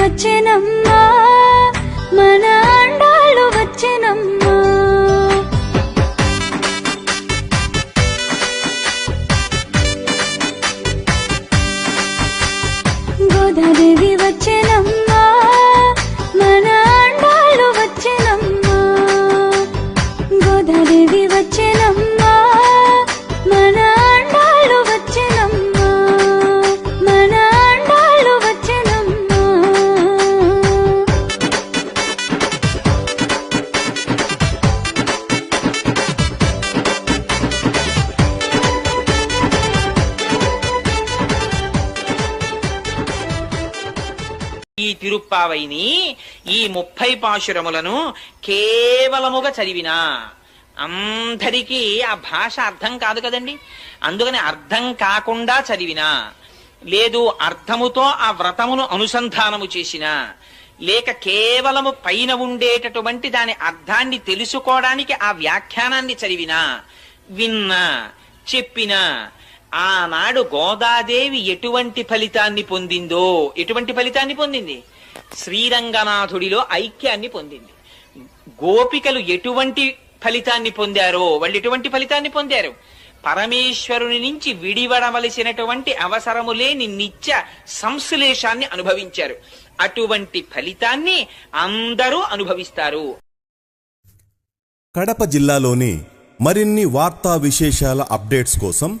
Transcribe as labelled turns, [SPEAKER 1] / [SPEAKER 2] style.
[SPEAKER 1] వచ్చెనమ్మా. మన అండాలు వచ్చెనమ్మా. గోదాదేవి
[SPEAKER 2] తిరుప్పావైని ఈ ముప్పై పాశురములను కేవలముగా చదివినా. అందరికీ ఆ భాష అర్థం కాదు కదండి. అందుకని అర్థం కాకుండా చదివినా. లేదు అర్థముతో ఆ వ్రతమును అనుసంధానము చేసినా. లేక కేవలము పైన ఉండేటటువంటి దాని అర్థాన్ని తెలుసుకోవడానికి ఆ వ్యాఖ్యానాన్ని చదివినా. విన్నా చెప్పినా ఆనాడు గోదాదేవి ఎటువంటి ఫలితాన్ని పొందిందో? ఎటువంటి ఫలితాన్ని పొందింది? శ్రీరంగనాథుడిలో ఐక్యాన్ని పొందింది. గోపికలు ఎటువంటి ఫలితాన్ని పొందారో? వాళ్ళు ఎటువంటి ఫలితాన్ని పొందారు? పరమేశ్వరుని నుంచి విడివడవలసినటువంటి అవసరము లేని నిత్య సంశ్లేషాన్ని అనుభవించారు. అటువంటి ఫలితాన్ని అందరూ అనుభవిస్తారు.
[SPEAKER 3] కడప జిల్లాలోని మరిన్ని వార్తా విశేషాల అప్డేట్స్ కోసం